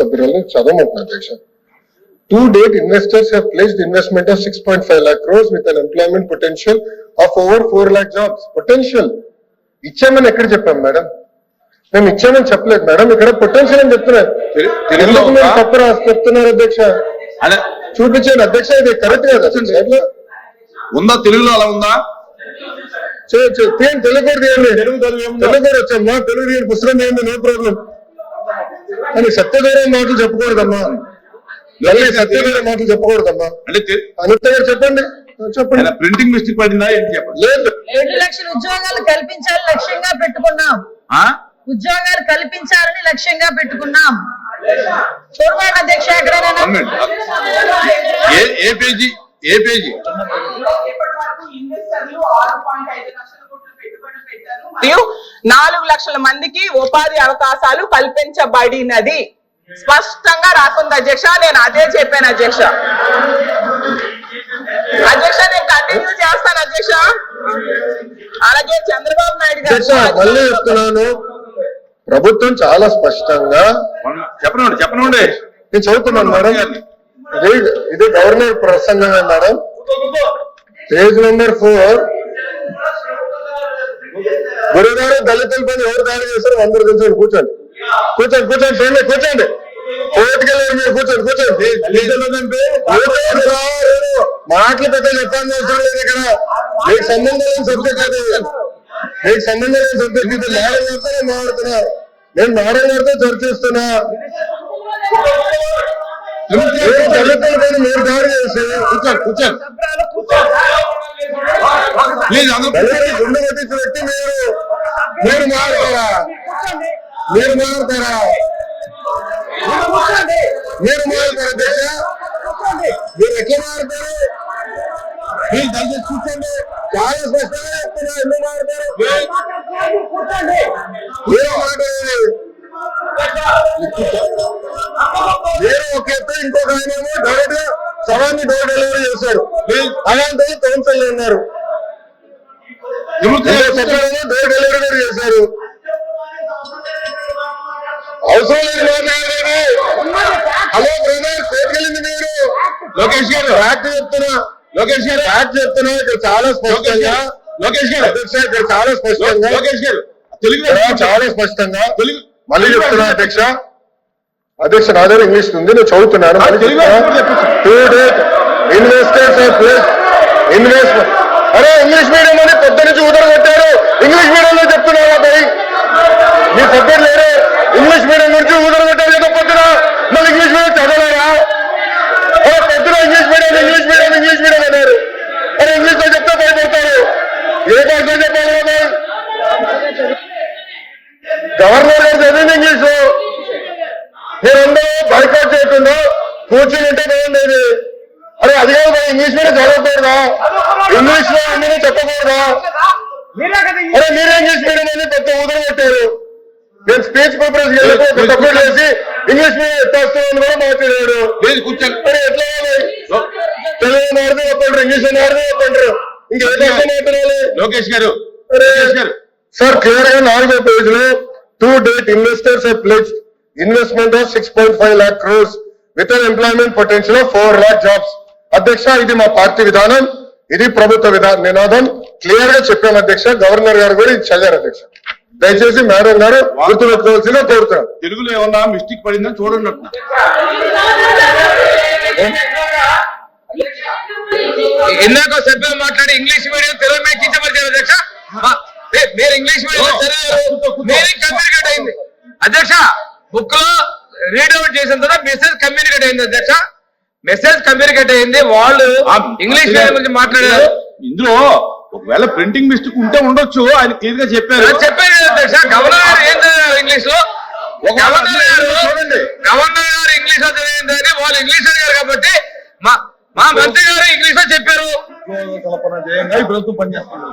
సభ్యురాలు చదవమంటున్నా అధ్యక్ష to date investors have placed investment of six point five lakh crores with an employment potential of over four lakh jobs potential ఇచ్చామని ఎక్కడ చెప్పాం madam? మేము ఇచ్చామని చెప్పలేదు మేడం. ఇక్కడ పొటెన్షియల్ అని చెప్తున్నారు. ఎందుకు మీరు? తప్పు రాసి చెప్తున్నారు అధ్యక్ష. చూపించాను అధ్యక్ష ఇది కరెక్ట్ కదా? ఉందా? తెలుగులో అలా ఉందా? తెలుగు తెలుగు తెలుగు ఏముందో? తెలుగు వచ్చమ్మా పుస్తకం నో ప్రాబ్లం. అని సత్యదూరం మాటలు చెప్పకూడదమ్మా మళ్ళీ సత్యదూరం మాటలు చెప్పకూడదమ్మా అంటే తె- అనిత గారు చెప్పండి. చెప్పండి. ప్రింటింగ్ మిస్టేక్ పడిందా ఏంటి చెప్పండి? లేదు. రెండు లక్షల ఉద్యోగాలు కల్పించాలని లక్ష్యంగా పెట్టుకున్నాం. ఆ? ఉద్యోగాలు కల్పించాలని లక్ష్యంగా పెట్టుకున్నాం. చూడమండి అధ్యక్ష ఎక్కడైనా ఏ పేజీ? ఏ పేజీ? మరియు నాలుగు లక్షల మందికి ఉపాధి అవకాశాలు కల్పించబడినది. స్పష్టంగా రాకుంది అధ్యక్ష నేను అదే చెప్పాను అధ్యక్ష. అధ్యక్ష నేను కంటిన్యూ చేస్తాను అధ్యక్ష. అలాగే చంద్రబాబు నాయుడు గారు చెప్తున్నాను. ప్రభుత్వం చాలా స్పష్టంగా చెప్పనండి చెప్పనండి. నేను చదువుతున్నాను మేడం. ఇది ఇది గవర్నర్ ప్రసంగమే మేడం. Page number four. గురుగారు దళితుల పని ఎవరు దాడి చేశారు అందరు కూర్చోండి కూర్చోండి కూర్చోండి కూర్చోండి చూడండి కూర్చోండి కోర్టుకి వెళ్ళారు మీరు కూర్చోండి కూర్చోండి. మాటలు పెద్ద చెప్పాల్సిన అవసరం లేదు ఇక్కడ మీకు సంబంధం లేని సబ్జెక్ట్ అది మీకు సంబంధం లేని సబ్జెక్ట్ ఇది మేడం గారితో నేను మాట్లాడుతున్నా నేను మేడం గారితో చర్చిస్తున్నా మీరు దళితుల పైన మీరు దాడి చేసి కూర్చోండి కూర్చోండి ప్లీజ్ గుండె కొట్టించిన వ్యక్తి మీరు మీరు మారుతారా? మీరు మారుతారా? మీరు మారుతారా దేశ? మీరు ఎట్లా మారుతారు? మీరు దళితులు కూర్చోండి. చాలా స్పష్టంగా ఎందుకు మారుతారు? మీరు మాట్లాడేది మీరు ఒక ఎత్తు ఇంకొక ఆయన డైరెక్ట్గా సవాన్ని డోర్ డెలివరీ చేశారు అలాంటి కౌన్సిల్ చట్టాలను డోర్ డెలివరీ కూడా చేశారు. అవసరం లేదు హలో బ్రదర్ కోర్టుకెళ్ళింది మీరు. లోకేష్ గారు ఫ్యాక్ట్ చెప్తున్నా. లోకేష్ గారు ఫ్యాక్ట్ చెప్తున్నా. ఇక్కడ చాలా స్పష్టంగా. లోకేష్ గారు అధ్యక్ష ఇక్కడ చాలా స్పష్టంగా. లోకేష్ గారు తెలుగు చాలా స్పష్టంగా. తెలుగు మళ్ళీ చెప్తున్నా అధ్యక్ష. అధ్యక్ష నా దగ్గర ఇంగ్లీష్ ఉంది నేను చదువుతున్నాను. ఇన్వెస్టర్స్ ఇన్వెస్ట్మెంట్ అరే ఇంగ్లీష్ మీడియం అని పెద్ద నుంచి ఉదర కొట్టారు. ఇంగ్లీష్ మీడియంలో చెప్తున్నారా భయ్ మీ సబ్జెక్ట్ లేరే. ఇంగ్లీష్ మీడియం గురించి ఉదర కొట్టారు కదా పొద్దున. మళ్ళీ ఇంగ్లీష్ మీడియం చదవలేరా అరే పొద్దున English medium English medium English medium అన్నారు. అరే ఇంగ్లీష్లో చెప్తే భయపడతారు. ఏ భాషలో చెప్పాలి కదా గవర్నర్ గారు చదివింది ఇంగ్లీష్. మీరందరూ బైకౌట్ చేయకుండా కూర్చుని ఉంటే బాగుండేది అరే అది కాదు ఇంగ్లీష్ మీడియం చదవకూడదా? ఇంగ్లీష్లో అన్ని చెప్పకూడదా? అరే మీరే ఇంగ్లీష్ మీడియం అని పెద్ద ఊదర పెట్టారు నేను స్పీచ్ పేపర్స్ వెళ్ళి సబ్మిట్ చేసి ఇంగ్లీష్ మీడియం ఎత్తేస్తున్నాను కూడా మాట్లాడాడు. మరి ఎట్లా? తెలుగు మారుతూ ఒప్పంటారు ఇంగ్లీష్ మారుతూ ఒప్పంటారు ఇంకా మాట్లాడాలి? లోకేష్ గారు. అరే, లోకేష్ గారు. సార్ క్లియర్గా నాలుగో పేజ్లో to date investors pledge investment of six point five lakh crores with an employment potential of four lakh jobs అధ్యక్ష ఇది మా పార్టీ విధానం ఇది ప్రభుత్వ విధానం నినాదం. క్లియర్గా చెప్పాను అధ్యక్ష గవర్నర్ గారు కూడా ఇది చదివారు అధ్యక్ష. దయచేసి మేడం గారు గుర్తుపెట్టుకోవాల్సిందిగా కోరుతున్నాను తెలుగులో ఏమన్నా మిస్టేక్ పడిందని చూడండి. ఇందాక సభ్యులు మాట్లాడి ఇంగ్లీష్ మీడియం తెలుగు మీద కించపరిచారు అధ్యక్ష? మీరు ఇంగ్లీష్ మీడియం కమ్యూనికేట్ అయింది. అధ్యక్ష బుక్లో రీడ్ అవుట్ చేసిన తర్వాత మెసేజ్ కమ్యూనికేట్ అయింది అధ్యక్ష. మెసేజ్ కమ్యూనికేట్ అయింది వాళ్ళు ఇంగ్లీష్ గురించి మాట్లాడారు. ఇందులో ఒకవేళ ప్రింటింగ్ మిస్టేక్ ఉంటే ఉండొచ్చు ఆయన క్లియర్గా చెప్పారు చెప్పారు గవర్నర్ గారు ఏం చదివారు ఇంగ్లీష్లో? గవర్నర్ గారు. గవర్నర్ గారు ఇంగ్లీష్లో చదివిందని వాళ్ళు ఇంగ్లీష్ చదివారు కాబట్టి మా మా మంత్రి గారు ఇంగ్లీష్లో చెప్పారు. ప్రభుత్వం పనిచేస్తుంది.